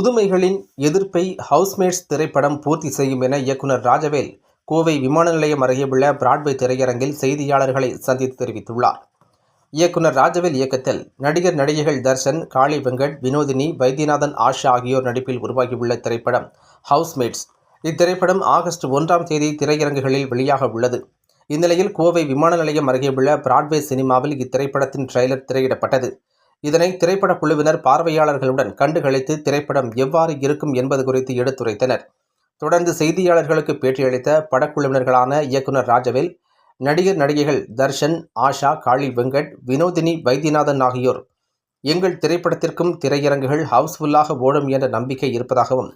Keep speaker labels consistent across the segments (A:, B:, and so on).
A: புதுமைகளின் எதிர்ப்பை ஹவுஸ்மேட்ஸ் திரைப்படம் பூர்த்தி செய்யும் என இயக்குனர் ராஜவேல் கோவை விமான நிலையம் அருகே உள்ள பிராட்வே திரையரங்கில் செய்தியாளர்களை சந்தித்து தெரிவித்துள்ளார். இயக்குனர் ராஜவேல் இயக்கத்தில் நடிகர் நடிகைகள் தர்ஷன் காளி வெங்கட் வினோதினி வைத்தியநாதன் ஆஷா ஆகியோர் நடிப்பில் உருவாகியுள்ள திரைப்படம் ஹவுஸ்மேட்ஸ். இத்திரைப்படம் ஆகஸ்ட் ஒன்றாம் தேதி திரையரங்குகளில் வெளியாக உள்ளது. இந்நிலையில் கோவை விமான நிலையம் அருகே உள்ள பிராட்வே சினிமாவில் இத்திரைப்படத்தின் ட்ரெய்லர் திரையிடப்பட்டது. இதனை திரைப்பட குழுவினர் பார்வையாளர்களுடன் கண்டுகளித்து திரைப்படம் எவ்வாறு இருக்கும் என்பது குறித்து எடுத்துரைத்தனர். தொடர்ந்து செய்தியாளர்களுக்கு பேட்டியளித்த படக்குழுவினர்களான இயக்குனர் ராஜவேல் நடிகர் நடிகைகள் தர்ஷன் ஆஷா காளி வெங்கட் வினோதினி வைத்தியநாதன் ஆகியோர். எங்கள் திரைப்படத்திற்கும் திரையரங்குகள் ஹவுஸ்ஃபுல்லாக ஓடும் என்ற நம்பிக்கை இருப்பதாகவும்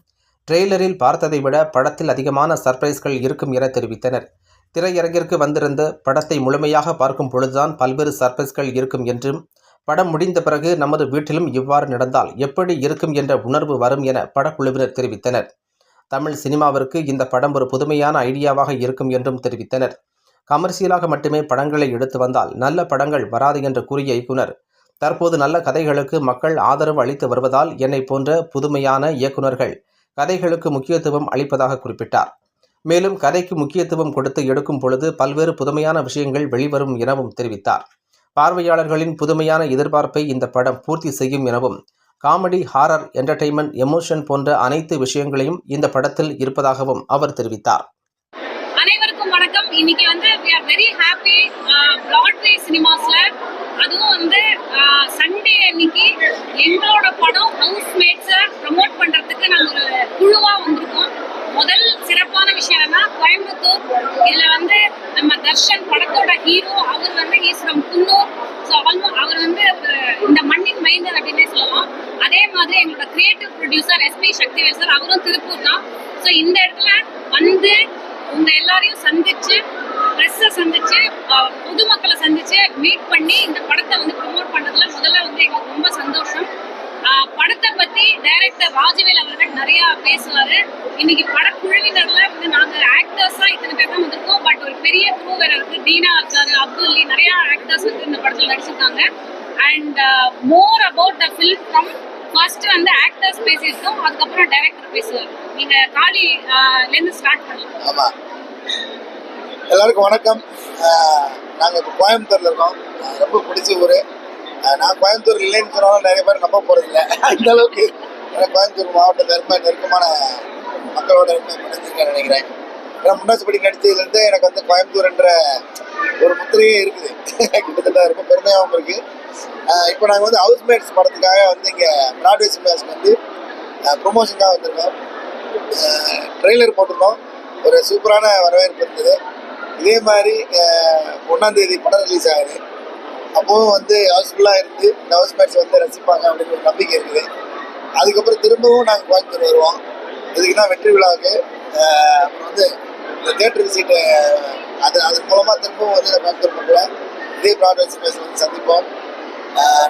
A: ட்ரெய்லரில் பார்த்ததை விட படத்தில் அதிகமான சர்ப்ரைஸ்கள் இருக்கும் என தெரிவித்தனர். திரையரங்கிற்கு வந்திருந்த படத்தை முழுமையாக பார்க்கும் பொழுதுதான் பல்வேறு சர்ப்ரைஸ்கள் இருக்கும் என்றும் படம் முடிந்த பிறகு நமது வீட்டிலும் இவ்வாறு நடந்தால் எப்படி இருக்கும் என்ற உணர்வு வரும் என படக்குழுவினர் தெரிவித்தனர். தமிழ் சினிமாவிற்கு இந்த படம் ஒரு புதுமையான ஐடியாவாக இருக்கும் என்றும் தெரிவித்தனர். கமர்ஷியலாக மட்டுமே படங்களை எடுத்து வந்தால் நல்ல படங்கள் வராது என்று கூறிய இயக்குனர் தற்போது நல்ல கதைகளுக்கு மக்கள் ஆதரவு அளித்து வருவதால் என்னை போன்ற புதுமையான இயக்குனர்கள் கதைகளுக்கு முக்கியத்துவம் அளிப்பதாக குறிப்பிட்டார். மேலும் கதைக்கு முக்கியத்துவம் கொடுத்து எடுக்கும் பொழுது பல்வேறு புதுமையான விஷயங்கள் வெளிவரும் எனவும் தெரிவித்தார். பார்வையாளர்களின் புதுமையான எதிர்பார்ப்பை இந்த படம் பூர்த்தி செய்யும் எனவும் காமெடி ஹாரர் என்டர்டெயின்மெண்ட் எமோஷன் போன்ற அனைத்து விஷயங்களையும் இந்த படத்தில் இருப்பதாகவும் அவர் தெரிவித்தார்.
B: அனைவருக்கும் வணக்கம். இன்னைக்கு வந்து வெரி ஹாப்பி பிராட்வே சினிமாஸ்ல அதுவும் வந்து சண்டே அன்னைக்கு எங்களோட படம் ஹவுஸ் மேட்ஸை ப்ரமோட் பண்றதுக்கு நாங்க ஒரு குழுவா வந்திருக்கோம் முதல் சிறப்பான விஷயம் என்னன்னா கோயம்புத்தூர் இதுல வந்து நம்ம தர்ஷன் படத்தோட ஹீரோ அவர் வந்து Eswaram from Coonoor. So almost அவர் வந்து இந்த மண்ணின் மைந்தர் அப்படின்னே சொல்லலாம். அதே மாதிரி எங்களோட creative producer SP Sakthivel sir அவரும் திருப்பூர் தான். ஸோ இந்த இடத்துல வந்து உங்க எல்லாரையும் சந்திச்சு ப்ரெஸ்ஸை சந்திச்சு பொதுமக்களை சந்திச்சு மீட் பண்ணி இந்த படத்தை வந்து ப்ரொமோட் பண்றதுல முதல்ல வந்து எங்களுக்கு ரொம்ப பத்தி டைரக்டர் ராஜவேல் அவர்கள் நிறைய பேசுவாரு. இன்னைக்கு படக்குழுவினர்ல வந்து நாங்க ஆக்டர்ஸா இத்தனை பேர் தான் வந்திருக்கோம். பட் ஒரு பெரிய குரூ வேற இருக்கு. தீனா இருக்காரு அப்துல்லி நிறைய ஆக்டர்ஸ் வந்து இந்த படத்துல நடிச்சிருக்காங்க. And more about the film from first வந்து ஆக்டர்ஸ் பேசியிருக்கோம். அதுக்கப்புறம் டைரக்டர் பேசுவார். நீங்க காளி ஸ்டார்ட் uh,
C: பண்ணலாம். எல்லாருக்கும் வணக்கம். நாங்கள் இப்போ கோயம்புத்தூரில் இருக்கோம். ரொம்ப பிடிச்ச ஊர். நான் கோயம்புத்தூர் இல்லைன்னு சொன்னாலும் நிறைய பேர் நம்ப போகிறதில்ல அந்த அளவுக்கு கோயம்புத்தூர் மாவட்டத்தில் ரொம்ப நெருக்கமான மக்களோட நினைச்சிருக்கேன் நினைக்கிறேன். ஏன்னா முன்னாசுபடி நடித்ததுலேருந்து எனக்கு வந்து கோயம்புத்தூர்ன்ற ஒரு முத்திரையே இருக்குது. கிட்டத்தட்ட ரொம்ப பெருமையாகவும் இருக்குது இப்போ நாங்கள் வந்து ஹவுஸ்மேட்ஸ் படத்துக்காக வந்து இங்கே பிராட்வே சினிமாஸ்க்கு வந்து ப்ரொமோஷனுக்காக வந்திருக்கோம். ட்ரெய்லர் போட்டிருந்தோம் ஒரு சூப்பரான வரவேற்பு இருந்தது. இதே மாதிரி ஒன்றாம் தேதி படம் ரிலீஸ் ஆகுது. அப்போவும் வந்து ஹவுஸ்ஃபுல்லாக இருந்து இந்த ஹவுஸ்மேட்ஸ் வந்து ரசிப்பாங்க அப்படின்னு ஒரு நம்பிக்கை இருக்குது. அதுக்கப்புறம் திரும்பவும் நாங்கள் கோயம்புத்தூர் வருவோம். இதுக்குன்னா வெற்றி விழாவுக்கு அப்புறம் வந்து இந்த தேட்டர் விசிட்டு அது அதன் மூலமாக திரும்பவும் வந்து கோயம்புத்தூர் மக்களை இதே ப்ராட்வே பேச வந்து சந்திப்போம்.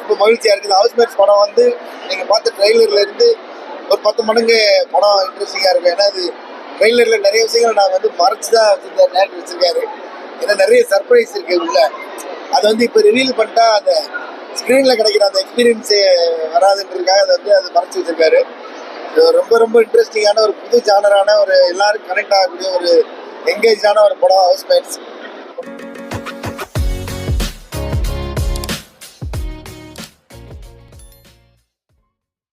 C: ரொம்ப மகிழ்ச்சியாக இருக்குது. ஹவுஸ் மேட்ச் படம் வந்து நீங்கள் பார்த்த ட்ரெய்லர்லேருந்து ஒரு பத்து மடங்கு படம் இன்ட்ரெஸ்டிங்காக இருக்கும். ஏன்னா அது ட்ரெய்லரில் நிறைய விஷயங்கள் நான் வந்து மறைச்சு தான் வச்சுருந்தேன் நேரத்தில் வச்சுருக்காரு. ஏன்னா நிறைய சர்ப்ரைஸ் இருக்குது உள்ள. அதை வந்து இப்போ ரிவீல் பண்ணிட்டா அந்த ஸ்க்ரீனில் கிடைக்கிற அந்த எக்ஸ்பீரியன்ஸே வராதுன்றதுக்காக அதை வந்து அதை மறைச்சி வச்சிருக்காரு. ரொம்ப ரொம்ப இன்ட்ரெஸ்டிங்கான ஒரு புது ஜானரான ஒரு எல்லாரும் கனெக்ட் ஆகக்கூடிய ஒரு எங்கேஜான ஒரு படம் ஹவுஸ் மேட்ஸ்